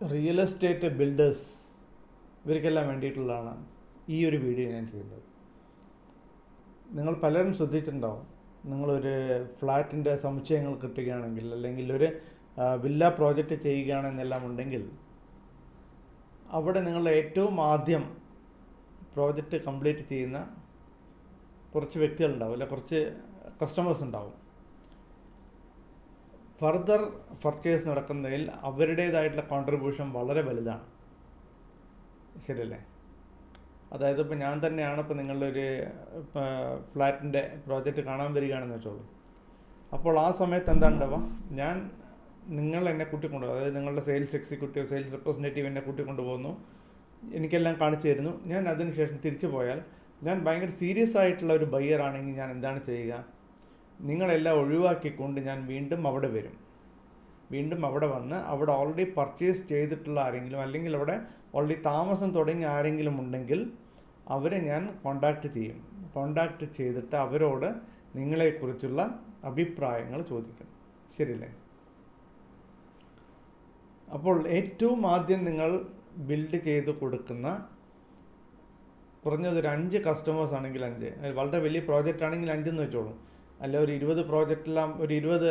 Real estate builders ഇവർക്കെല്ലാം വേണ്ടിയിട്ടുള്ളതാണ് ഈ ഒരു വീഡിയോ ഞാൻ ചെയ്യുന്നത്. നിങ്ങൾ പലരും ശ്രദ്ധിച്ചിട്ടുണ്ടാവും. നിങ്ങളൊരു ഫ്ലാറ്റിന്റെ സമുച്ചയങ്ങൾ കിട്ടുകയാണെങ്കിൽ അല്ലെങ്കിൽ ഒരു വില്ല പ്രോജക്റ്റ് ചെയ്യുകയാണെന്നെല്ലാം ഉണ്ടെങ്കിൽ അവിടെ നിങ്ങൾ ഏറ്റവും ആദ്യം പ്രോജക്റ്റ് കംപ്ലീറ്റ് ചെയ്യുന്ന കുറച്ച് വ്യക്തികളുണ്ടാവും അല്ലെ കുറച്ച് കസ്റ്റമേഴ്സ് ഉണ്ടാവും. ഫർദർ പർച്ചേസ് നടക്കുന്നതിൽ അവരുടേതായിട്ടുള്ള കോൺട്രിബ്യൂഷൻ വളരെ വലുതാണ്. ശരിയല്ലേ? അതായത് ഇപ്പോൾ ഞാൻ തന്നെയാണ് ഇപ്പോൾ നിങ്ങളുടെ ഒരു ഫ്ലാറ്റിന്റെ പ്രോജക്റ്റ് കാണാൻ വരികയാണെന്ന് വെച്ചോളൂ. അപ്പോൾ ആ സമയത്ത് എന്താ ഉണ്ടാവുക ഞാൻ നിങ്ങൾ എന്നെ കൂട്ടിക്കൊണ്ടുപോകും അതായത് നിങ്ങളുടെ സെയിൽസ് എക്സിക്യൂട്ടീവ് സെയിൽസ് റെപ്രസെന്റേറ്റീവ് എന്നെ കൂട്ടിക്കൊണ്ടുപോകുന്നു. എനിക്കെല്ലാം കാണിച്ചു തരുന്നു. ഞാൻ അതിനുശേഷം തിരിച്ചു പോയാൽ ഞാൻ ഭയങ്കര സീരിയസ് ആയിട്ടുള്ള ഒരു ബയ്യർ ആണെങ്കിൽ ഞാൻ എന്താണ് ചെയ്യുക? നിങ്ങളെല്ലാം ഒഴിവാക്കിക്കൊണ്ട് ഞാൻ വീണ്ടും അവിടെ വരും. വീണ്ടും അവിടെ വന്ന് അവിടെ ഓൾറെഡി പർച്ചേസ് ചെയ്തിട്ടുള്ള ആരെങ്കിലും അല്ലെങ്കിൽ അവിടെ ഓൾറെഡി താമസം തുടങ്ങിയ ആരെങ്കിലും ഉണ്ടെങ്കിൽ അവരെ ഞാൻ കോണ്ടാക്ട് ചെയ്യും. കോണ്ടാക്ട് ചെയ്തിട്ട് അവരോട് നിങ്ങളെക്കുറിച്ചുള്ള അഭിപ്രായങ്ങൾ ചോദിക്കും. ശരിയല്ലേ? അപ്പോൾ ഏറ്റവും ആദ്യം നിങ്ങൾ ബിൽഡ് ചെയ്ത് കൊടുക്കുന്ന കുറഞ്ഞത് ഒരു അഞ്ച് കസ്റ്റമേഴ്സ് ആണെങ്കിൽ അഞ്ച്. വളരെ വലിയ പ്രോജക്റ്റ് ആണെങ്കിൽ അഞ്ചെന്ന് വെച്ചോളൂ. അല്ല ഒരു ഇരുപത് പ്രോജക്റ്റെല്ലാം ഒരു ഇരുപത്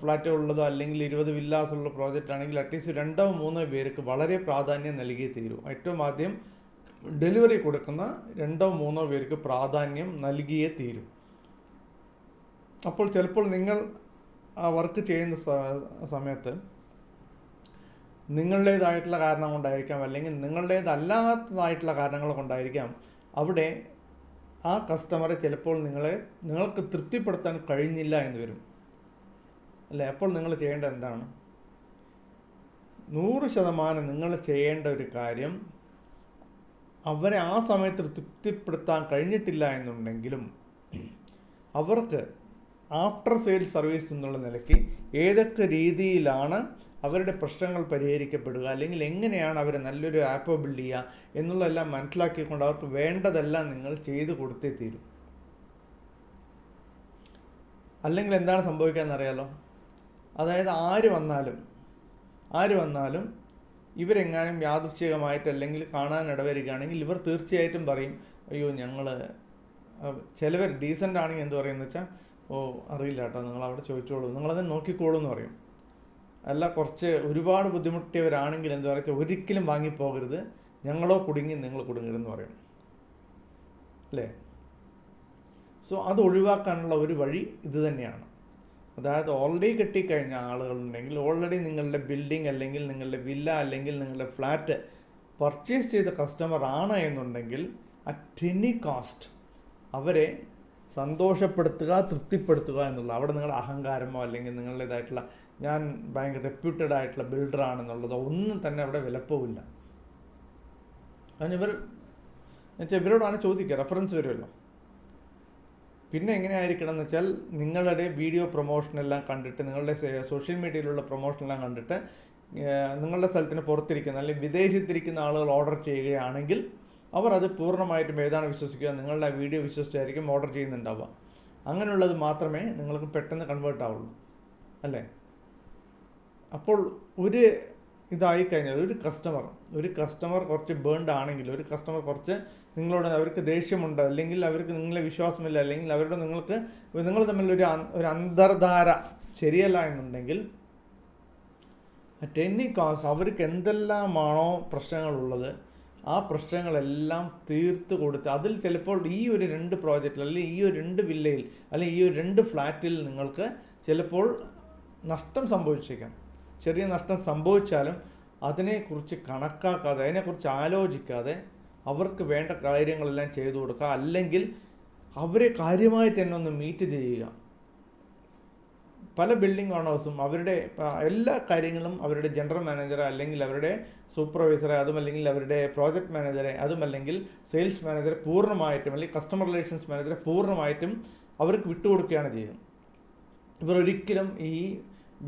ഫ്ലാറ്റ് ഉള്ളതോ അല്ലെങ്കിൽ ഇരുപത് വില്ലാസ് ഉള്ള പ്രോജക്റ്റ് ആണെങ്കിൽ അറ്റ്ലീസ്റ്റ് രണ്ടോ മൂന്നോ പേർക്ക് വളരെ പ്രാധാന്യം നൽകി തീരും. ഏറ്റവും ആദ്യം ഡെലിവറി കൊടുക്കുന്ന രണ്ടോ മൂന്നോ പേർക്ക് പ്രാധാന്യം നൽകിയേ തീരും. അപ്പോൾ ചിലപ്പോൾ നിങ്ങൾ ആ വർക്ക് ചെയ്യുന്ന സമയത്ത് നിങ്ങളുടേതായിട്ടുള്ള കാരണം കൊണ്ടായിരിക്കാം അല്ലെങ്കിൽ നിങ്ങളുടേതല്ലാത്തതായിട്ടുള്ള കാരണങ്ങൾ കൊണ്ടായിരിക്കാം അവിടെ ആ കസ്റ്റമറെ ചിലപ്പോൾ നിങ്ങളെ നിങ്ങൾക്ക് തൃപ്തിപ്പെടുത്താൻ കഴിഞ്ഞില്ല എന്ന് വരും. അല്ലേ? അപ്പോൾ നിങ്ങൾ ചെയ്യേണ്ട എന്താണ്? നൂറ് ശതമാനം നിങ്ങൾ ചെയ്യേണ്ട ഒരു കാര്യം അവരെ ആ സമയത്ത് തൃപ്തിപ്പെടുത്താൻ കഴിഞ്ഞിട്ടില്ല എന്നുണ്ടെങ്കിലും അവർക്ക് ആഫ്റ്റർ സെയിൽ സർവീസ് എന്നുള്ള നിലയ്ക്ക് ഏതൊക്കെ രീതിയിലാണ് അവരുടെ പ്രശ്നങ്ങൾ പരിഹരിക്കപ്പെടുക അല്ലെങ്കിൽ എങ്ങനെയാണ് അവർ നല്ലൊരു ആപ്പ് ബിൽഡ് ചെയ്യുക എന്നുള്ളതെല്ലാം മനസ്സിലാക്കിക്കൊണ്ട് അവർക്ക് വേണ്ടതെല്ലാം നിങ്ങൾ ചെയ്തു കൊടുത്തേ തീരും. അല്ലെങ്കിൽ എന്താണ് സംഭവിക്കുക അറിയാലോ? അതായത് ആര് വന്നാലും ആര് വന്നാലും ഇവരെങ്ങാനും യാദൃശ്ചികമായിട്ട് അല്ലെങ്കിൽ കാണാൻ ഇടവരികയാണെങ്കിൽ ഇവർ തീർച്ചയായിട്ടും പറയും അയ്യോ ഞങ്ങൾ ചിലവർ ഡീസന്റ് ആണെങ്കിൽ എന്ത് പറയുന്നത് വെച്ചാൽ ഓ അറിയില്ല കേട്ടോ നിങ്ങൾ അവിടെ ചോദിച്ചോളൂ നിങ്ങളത് നോക്കിക്കോളൂ എന്ന് പറയും. അല്ല കുറച്ച് ഒരുപാട് ബുദ്ധിമുട്ടിയവരാണെങ്കിൽ എന്താ പറയുക ഒരിക്കലും വാങ്ങിപ്പോകരുത്. ഞങ്ങളോ കുടുങ്ങി നിങ്ങൾ കുടുങ്ങരുതെന്ന് പറയും. അല്ലേ? സോ അത് ഒഴിവാക്കാനുള്ള ഒരു വഴി ഇത് തന്നെയാണ്. അതായത് ഓൾറെഡി കെട്ടിക്കഴിഞ്ഞ ആളുകളുണ്ടെങ്കിൽ ഓൾറെഡി നിങ്ങളുടെ ബിൽഡിംഗ് അല്ലെങ്കിൽ നിങ്ങളുടെ വില്ല അല്ലെങ്കിൽ നിങ്ങളുടെ ഫ്ലാറ്റ് പർച്ചേസ് ചെയ്ത കസ്റ്റമർ ആണ് എന്നുണ്ടെങ്കിൽ അറ്റ് എനി കോസ്റ്റ് അവരെ സന്തോഷപ്പെടുത്തുക തൃപ്തിപ്പെടുത്തുക എന്നുള്ളത്. അവിടെ നിങ്ങളുടെ അഹങ്കാരമോ അല്ലെങ്കിൽ നിങ്ങളുടേതായിട്ടുള്ള ഞാൻ ഭയങ്കര റെപ്യൂട്ടഡ് ആയിട്ടുള്ള ബിൽഡർ ആണെന്നുള്ളതോ ഒന്നും തന്നെ അവിടെ വിലപ്പോവില്ല കാരണം ഇവർ എന്നുവെച്ചാൽ ഇവരോടാണ് ചോദിക്കുക റെഫറൻസ് വരുമല്ലോ. പിന്നെ എങ്ങനെയായിരിക്കണം എന്ന് വെച്ചാൽ നിങ്ങളുടെ വീഡിയോ പ്രൊമോഷനെല്ലാം കണ്ടിട്ട് നിങ്ങളുടെ സോഷ്യൽ മീഡിയയിലുള്ള പ്രൊമോഷനെല്ലാം കണ്ടിട്ട് നിങ്ങളുടെ സ്ഥലത്തിന് പുറത്തിരിക്കുന്ന അല്ലെങ്കിൽ വിദേശത്തിരിക്കുന്ന ആളുകൾ ഓർഡർ ചെയ്യുകയാണെങ്കിൽ അവർ അത് പൂർണമായിട്ടും ഏതാണ് വിശ്വസിക്കുക? നിങ്ങളുടെ വീഡിയോ വിശ്വസിച്ചായിരിക്കും ഓർഡർ ചെയ്യുന്നുണ്ടാവുക. അങ്ങനെയുള്ളത് മാത്രമേ നിങ്ങൾക്ക് പെട്ടെന്ന് കൺവേർട്ട് ആവുള്ളൂ. അല്ലേ? അപ്പോൾ ഒരു ഇതായി കഴിഞ്ഞാൽ ഒരു കസ്റ്റമർ ഒരു കസ്റ്റമർ കുറച്ച് ബേൺഡ് ആണെങ്കിൽ ഒരു കസ്റ്റമർ കുറച്ച് നിങ്ങളോട് അവർക്ക് ദേഷ്യമുണ്ട് അല്ലെങ്കിൽ അവർക്ക് നിങ്ങളെ വിശ്വാസമില്ല അല്ലെങ്കിൽ അവരോട് നിങ്ങൾക്ക് നിങ്ങൾ തമ്മിലൊരു ഒരു അന്തർധാര ശരിയല്ല എന്നുണ്ടെങ്കിൽ അറ്റ് എനി കോസ് അവർക്ക് എന്തെല്ലാമാണോ പ്രശ്നങ്ങളുള്ളത് ആ പ്രശ്നങ്ങളെല്ലാം തീർത്ത് കൊടുത്ത് അതിൽ ചിലപ്പോൾ ഈ ഒരു രണ്ട് പ്രോജക്റ്റിൽ അല്ലെങ്കിൽ ഈ ഒരു രണ്ട് വില്ലയിൽ അല്ലെങ്കിൽ ഈ ഒരു രണ്ട് ഫ്ലാറ്റിൽ നിങ്ങൾക്ക് ചിലപ്പോൾ നഷ്ടം സംഭവിച്ചേക്കാം. ചെറിയ നഷ്ടം സംഭവിച്ചാലും അതിനെക്കുറിച്ച് കണക്കാക്കാതെ അതിനെക്കുറിച്ച് ആലോചിക്കാതെ അവർക്ക് വേണ്ട കാര്യങ്ങളെല്ലാം ചെയ്തു കൊടുക്കുക. അല്ലെങ്കിൽ അവരെ കാര്യമായിട്ട് തന്നെ ഒന്ന് മീറ്റ് ചെയ്യുക. പല ബിൽഡിംഗ് ഓണേഴ്സും അവരുടെ എല്ലാ കാര്യങ്ങളും അവരുടെ ജനറൽ മാനേജറെ അല്ലെങ്കിൽ അവരുടെ സൂപ്പർവൈസറെ അതുമല്ലെങ്കിൽ അവരുടെ പ്രോജക്റ്റ് മാനേജറെ അതുമല്ലെങ്കിൽ സെയിൽസ് മാനേജറെ പൂർണമായിട്ടും അല്ലെങ്കിൽ കസ്റ്റമർ റിലേഷൻസ് മാനേജറെ പൂർണമായിട്ടും അവർക്ക് വിട്ടുകൊടുക്കുകയാണ് ചെയ്യുന്നത്. ഇവർ ഒരിക്കലും ഈ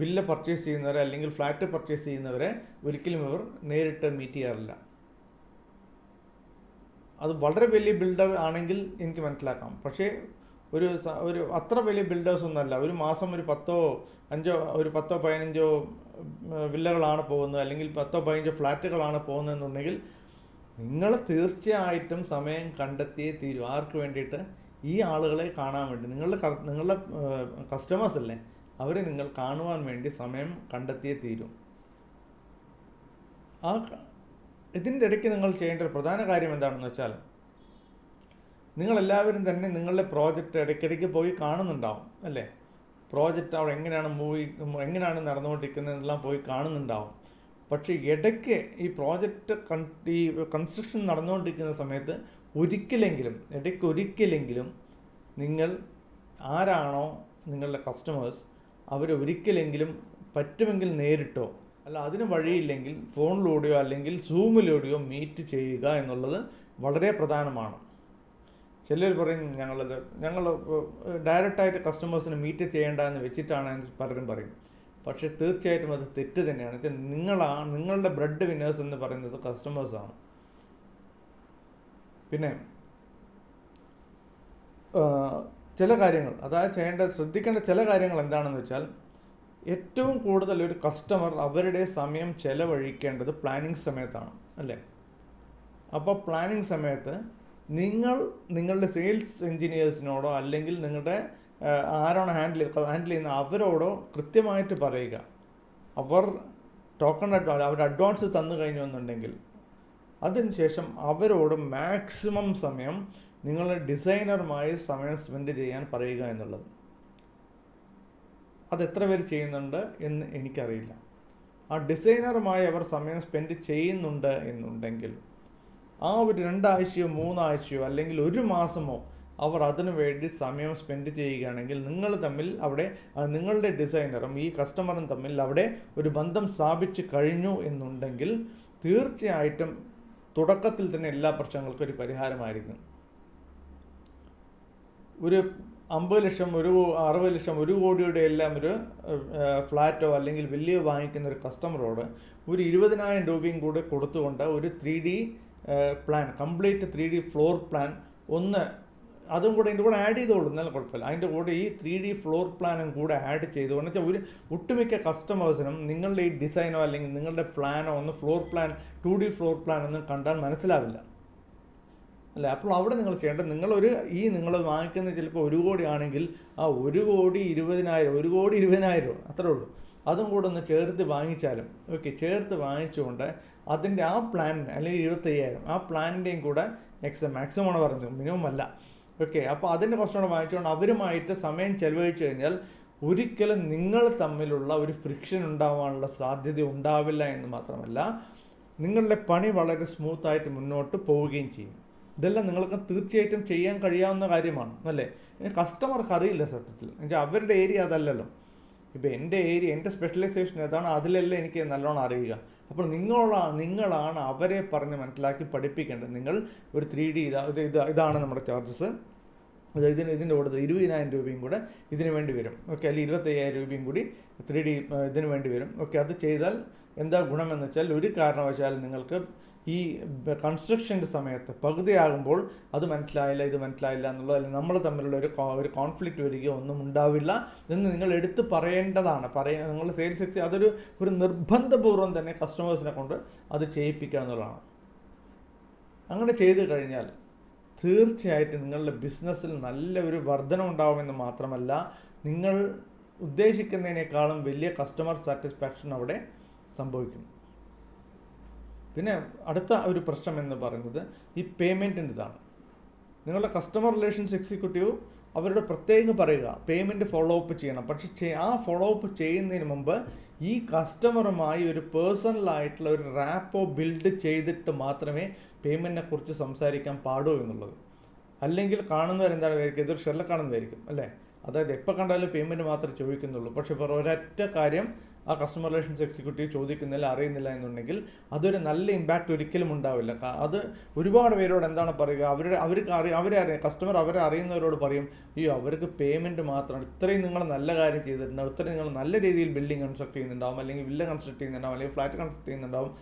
വില്ല പർച്ചേസ് ചെയ്യുന്നവരെ അല്ലെങ്കിൽ ഫ്ലാറ്റ് പർച്ചേസ് ചെയ്യുന്നവരെ ഒരിക്കലും ഇവർ നേരിട്ട് മീറ്റ് ചെയ്യാറില്ല. അത് വളരെ വലിയ ബിൽഡർ ആണെങ്കിൽ എനിക്ക് മനസ്സിലാക്കാം. പക്ഷേ ഒരു ഒരു അത്ര വലിയ ബിൽഡേഴ്സ് ഒന്നുമല്ല. ഒരു മാസം ഒരു പത്തോ അഞ്ചോ ഒരു പത്തോ പതിനഞ്ചോ വില്ലകളാണ് പോകുന്നത്. അല്ലെങ്കിൽ പത്തോ പതിനഞ്ചോ ഫ്ലാറ്റുകളാണ് പോകുന്നതെന്നുണ്ടെങ്കിൽ നിങ്ങൾ തീർച്ചയായിട്ടും സമയം കണ്ടെത്തിയേ തീരും. ആർക്ക് വേണ്ടിയിട്ട്? ഈ ആളുകളെ കാണാൻ വേണ്ടി. നിങ്ങളുടെ നിങ്ങളുടെ കസ്റ്റമേഴ്സ് അല്ലേ? അവരെ നിങ്ങൾ കാണുവാൻ വേണ്ടി സമയം കണ്ടെത്തിയേ തീരും. ആ ഇതിന്റെ ഇടയ്ക്ക് നിങ്ങൾ ചെയ്യേണ്ട ഒരു പ്രധാന കാര്യം എന്താണെന്ന് വെച്ചാൽ നിങ്ങളെല്ലാവരും തന്നെ നിങ്ങളുടെ പ്രോജക്റ്റ് ഇടയ്ക്കിടയ്ക്ക് പോയി കാണുന്നുണ്ടാവും അല്ലേ? പ്രോജക്റ്റ് അവിടെ എങ്ങനെയാണ് മൂവി എങ്ങനെയാണ് നടന്നുകൊണ്ടിരിക്കുന്നതെല്ലാം പോയി കാണുന്നുണ്ടാവും. പക്ഷേ ഇടയ്ക്ക് ഈ പ്രോജക്റ്റ് കൺ ഈ കൺസ്ട്രക്ഷൻ നടന്നുകൊണ്ടിരിക്കുന്ന സമയത്ത് ഒരിക്കലെങ്കിലും ഇടയ്ക്ക് ഒരിക്കലെങ്കിലും നിങ്ങൾ ആരാണോ നിങ്ങളുടെ കസ്റ്റമേഴ്സ് അവർ ഒരിക്കലെങ്കിലും പറ്റുമെങ്കിൽ നേരിട്ടോ അല്ല അതിന് വഴിയില്ലെങ്കിൽ ഫോണിലൂടെയോ അല്ലെങ്കിൽ സൂമിലൂടെയോ മീറ്റ് ചെയ്യുക എന്നുള്ളത് വളരെ പ്രധാനമാണ്. ചിലർ പറയും ഞങ്ങളത് ഞങ്ങൾ ഡയറക്റ്റായിട്ട് കസ്റ്റമേഴ്സിന് മീറ്റ് ചെയ്യേണ്ട എന്ന് വെച്ചിട്ടാണ് പലരും പറയും. പക്ഷേ തീർച്ചയായിട്ടും അത് തെറ്റ് തന്നെയാണ്. വെച്ചാൽ നിങ്ങളാണ് നിങ്ങളുടെ ബ്രെഡ് വിന്നേഴ്സ് എന്ന് പറയുന്നത് കസ്റ്റമേഴ്സാണ് പിന്നെ ചില കാര്യങ്ങൾ അതായത് ചെയ്യേണ്ട ശ്രദ്ധിക്കേണ്ട ചില കാര്യങ്ങൾ എന്താണെന്ന് വെച്ചാൽ ഏറ്റവും കൂടുതൽ ഒരു കസ്റ്റമർ അവരുടെ സമയം ചെലവഴിക്കേണ്ടത് പ്ലാനിങ് സമയത്താണ് അല്ലേ? അപ്പോൾ പ്ലാനിങ് സമയത്ത് നിങ്ങൾ നിങ്ങളുടെ സെയിൽസ് എഞ്ചിനീയേഴ്സിനോടോ അല്ലെങ്കിൽ നിങ്ങളുടെ ആരാണ് ഹാൻഡിൽ ഹാൻഡിൽ ചെയ്യുന്ന അവരോടോ കൃത്യമായിട്ട് പറയുക. അവർ ടോക്കൺ അഡ്വാൻസ് അവർ അഡ്വാൻസ് തന്നു കഴിഞ്ഞു എന്നുണ്ടെങ്കിൽ അതിനുശേഷം അവരോട് മാക്സിമം സമയം നിങ്ങൾ ഡിസൈനറുമായി സമയം സ്പെൻഡ് ചെയ്യാൻ പറയുക എന്നുള്ളത്. അത് എത്ര പേര് ചെയ്യുന്നുണ്ട് എന്ന് എനിക്കറിയില്ല. ആ ഡിസൈനറുമായി അവർ സമയം സ്പെൻഡ് ചെയ്യുന്നുണ്ട് എന്നുണ്ടെങ്കിൽ ആ ഒരു രണ്ടാഴ്ചയോ മൂന്നാഴ്ചയോ അല്ലെങ്കിൽ ഒരു മാസമോ അവർ അതിനു വേണ്ടി സമയം സ്പെൻഡ് ചെയ്യുകയാണെങ്കിൽ നിങ്ങൾ തമ്മിൽ അവിടെ നിങ്ങളുടെ ഡിസൈനറും ഈ കസ്റ്റമറും തമ്മിൽ അവിടെ ഒരു ബന്ധം സ്ഥാപിച്ച് കഴിഞ്ഞു എന്നുണ്ടെങ്കിൽ തീർച്ചയായിട്ടും തുടക്കത്തിൽ തന്നെ എല്ലാ പ്രശ്നങ്ങൾക്കും ഒരു പരിഹാരമായിരിക്കും. ഒരു അമ്പത് ലക്ഷം ഒരു അറുപത് ലക്ഷം ഒരു കോടിയുടെ എല്ലാം ഒരു ഫ്ലാറ്റോ അല്ലെങ്കിൽ വലിയ വാങ്ങിക്കുന്ന ഒരു കസ്റ്റമറോട് ഒരു ഇരുപതിനായിരം രൂപയും കൂടെ കൊടുത്തുകൊണ്ട് ഒരു three plan complete three D floor plan ഒന്ന് അതും കൂടെ ഇതിന്റെ കൂടെ ആഡ് ചെയ്തോളൂ. എന്നാലും കുഴപ്പമില്ല. അതിന്റെ കൂടെ ഈ ത്രീ ഡി ഫ്ലോർ പ്ലാനും കൂടെ ആഡ് ചെയ്തുകൊണ്ട് വെച്ചാൽ ഒരു ഒട്ടുമിക്ക കസ്റ്റമേഴ്സിനും നിങ്ങളുടെ ഈ ഡിസൈനോ അല്ലെങ്കിൽ നിങ്ങളുടെ പ്ലാനോ ഒന്ന് floor plan two D floor plan ഒന്നും കണ്ടാൽ മനസ്സിലാവില്ല. അല്ല? അപ്പോൾ അവിടെ നിങ്ങൾ ചെയ്യേണ്ടത് നിങ്ങളൊരു ഈ നിങ്ങൾ വാങ്ങിക്കുന്നത് ചിലപ്പോൾ ഒരു കോടി ആണെങ്കിൽ ആ ഒരു കോടി ഇരുപതിനായിരം ഒരു കോടി ഇരുപതിനായിരം അത്രേ ഉള്ളൂ. അതും കൂടെ ഒന്ന് ചേർത്ത് വാങ്ങിച്ചാലും ഓക്കെ ചേർത്ത് വാങ്ങിച്ചുകൊണ്ട് അതിന്റെ ആ പ്ലാൻ അല്ലെങ്കിൽ ഇരുപത്തയ്യായിരം ആ പ്ലാനിന്റെയും കൂടെ എക്സ് മാക്സിമം ആണ് പറഞ്ഞത് മിനിമം അല്ല. ഓക്കെ അപ്പോൾ അതിന്റെ കുറച്ചുകൂടെ വാങ്ങിച്ചുകൊണ്ട് അവരുമായിട്ട് സമയം ചെലവഴിച്ച് കഴിഞ്ഞാൽ ഒരിക്കലും നിങ്ങൾ തമ്മിലുള്ള ഒരു ഫ്രിക്ഷൻ ഉണ്ടാവാനുള്ള സാധ്യത ഉണ്ടാവില്ല എന്ന് മാത്രമല്ല നിങ്ങളുടെ പണി വളരെ സ്മൂത്തായിട്ട് മുന്നോട്ട് പോവുകയും ചെയ്യും. ഇതെല്ലാം നിങ്ങൾക്ക് തീർച്ചയായിട്ടും ചെയ്യാൻ കഴിയാവുന്ന കാര്യമാണ് അല്ലേ? കസ്റ്റമർക്ക് അറിയില്ല സത്യത്തിൽ. എന്നുവെച്ചാൽ അവരുടെ ഏരിയ അതല്ലല്ലോ. ഇപ്പോൾ എന്റെ ഏരിയ എന്റെ സ്പെഷ്യലൈസേഷൻ ഏതാണ് അതിലല്ലേ എനിക്ക് നല്ലോണം അറിയുക. അപ്പോൾ നിങ്ങളാണ് നിങ്ങളാണ് അവരെ പറഞ്ഞ് മനസ്സിലാക്കി പഠിപ്പിക്കേണ്ടത്. നിങ്ങൾ ഒരു ത്രീ ഡി ഇതാ ഇത് ഇത് ഇതാണ് നമ്മുടെ ചാർജസ് അത് ഇതിന് ഇതിന്റെ കൂടെ ഇരുപതിനായിരം രൂപയും കൂടെ ഇതിന് വേണ്ടി വരും. ഓക്കെ അല്ലെങ്കിൽ ഇരുപത്തയ്യായിരം രൂപയും കൂടി ത്രീ ഡി ഇതിന് വേണ്ടി വരും. ഓക്കെ അത് ചെയ്താൽ എന്താ ഗുണമെന്ന് വെച്ചാൽ ഒരു കാരണവശാലും നിങ്ങൾക്ക് ഈ കൺസ്ട്രക്ഷന്റെ സമയത്ത് പകുതിയാകുമ്പോൾ അത് മനസ്സിലായില്ല ഇത് മനസ്സിലായില്ല എന്നുള്ളത് അല്ലെങ്കിൽ നമ്മൾ തമ്മിലുള്ള ഒരു ഒരു കോൺഫ്ലിക്റ്റ് വരികയോ ഒന്നും ഉണ്ടാവില്ല എന്ന് നിങ്ങൾ എടുത്ത് പറയേണ്ടതാണ്. പറയ നിങ്ങൾ സെയിൽസ് എക്സി അതൊരു ഒരു നിർബന്ധപൂർവം തന്നെ കസ്റ്റമേഴ്സിനെ കൊണ്ട് അത് ചെയ്യിപ്പിക്കുക എന്നുള്ളതാണ്. അങ്ങനെ ചെയ്തു കഴിഞ്ഞാൽ തീർച്ചയായിട്ടും നിങ്ങളുടെ ബിസിനസ്സിൽ നല്ല ഒരു വർധന ഉണ്ടാവുമെന്ന് മാത്രമല്ല നിങ്ങൾ ഉദ്ദേശിക്കുന്നതിനേക്കാളും വലിയ കസ്റ്റമർ സാറ്റിസ്ഫാക്ഷൻ അവിടെ സംഭവിക്കും. പിന്നെ അടുത്ത ഒരു പ്രശ്നം എന്ന് പറയുന്നത് ഈ പേയ്മെന്റിന്റെ ഇതാണ് നിങ്ങളുടെ കസ്റ്റമർ റിലേഷൻസ് എക്സിക്യൂട്ടീവ് അവരുടെ പ്രത്യേകം പറയുക പേയ്മെന്റ് ഫോളോ അപ്പ് ചെയ്യണം. പക്ഷെ ആ ഫോളോ അപ്പ് ചെയ്യുന്നതിന് മുമ്പ് ഈ കസ്റ്റമറുമായി ഒരു പേഴ്സണലായിട്ടുള്ള ഒരു റാപ്പോ ബിൽഡ് ചെയ്തിട്ട് മാത്രമേ പേയ്മെന്റിനെ കുറിച്ച് സംസാരിക്കാൻ പാടൂ എന്നുള്ളത്. അല്ലെങ്കിൽ കാണുന്നവരെന്താണ് വിചാരിക്കുക? ഇതൊരു ഷെല്ല കാണുന്നതായിരിക്കും അല്ലേ? അതായത് എപ്പോൾ കണ്ടാലും പേയ്മെന്റ് മാത്രമേ ചോദിക്കുന്നുള്ളൂ. പക്ഷേ ഇപ്പോൾ ഒരൊറ്റ കാര്യം ആ കസ്റ്റമർ റിലേഷൻസ് എക്സിക്യൂട്ടീവ് ചോദിക്കുന്നില്ല അറിയുന്നില്ല എന്നുണ്ടെങ്കിൽ അതൊരു നല്ല ഇമ്പാക്റ്റ് ഒരിക്കലും ഉണ്ടാവില്ല. അത് ഒരുപാട് പേരോട് എന്താണ് പറയുക? അവരുടെ അവർക്ക് അറിയാം അവരെ അറിയാം കസ്റ്റമർ അവരെ അറിയുന്നവരോട് പറയും അയ്യോ അവർക്ക് പേയ്മെന്റ് മാത്രമാണ്. ഇത്രയും നിങ്ങൾ നല്ല കാര്യം ചെയ്തിട്ടുണ്ടാവും. ഇത്രയും നിങ്ങൾ നല്ല രീതിയിൽ ബിൽഡിംഗ് കൺസ്ട്രക്ട് ചെയ്യുന്നുണ്ടാവും. അല്ലെങ്കിൽ വില്ല കൺസ്ട്രക്ട് ചെയ്യുന്നുണ്ടാവും. അല്ലെങ്കിൽ ഫ്ലാറ്റ് കൺസ്ട്രക്ട് ചെയ്യുന്നുണ്ടാവും.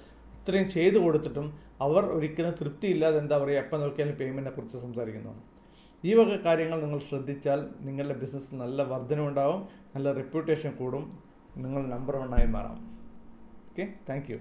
ഇത്രയും ചെയ്തു കൊടുത്തിട്ടും അവർ ഒരിക്കലും തൃപ്തിയില്ലാതെ എന്താ പറയുക? എപ്പോൾ നോക്കിയാലും പേയ്മെന്റിനെ കുറിച്ച് സംസാരിക്കുന്നതാണ്. ഈ വക കാര്യങ്ങൾ നിങ്ങൾ ശ്രദ്ധിച്ചാൽ നിങ്ങളുടെ ബിസിനസ് നല്ല വർധനമുണ്ടാവും നല്ല റെപ്യൂട്ടേഷൻ കൂടും. നിങ്ങൾ നമ്പർ വണ്ണായി മാറാം. Okay thank you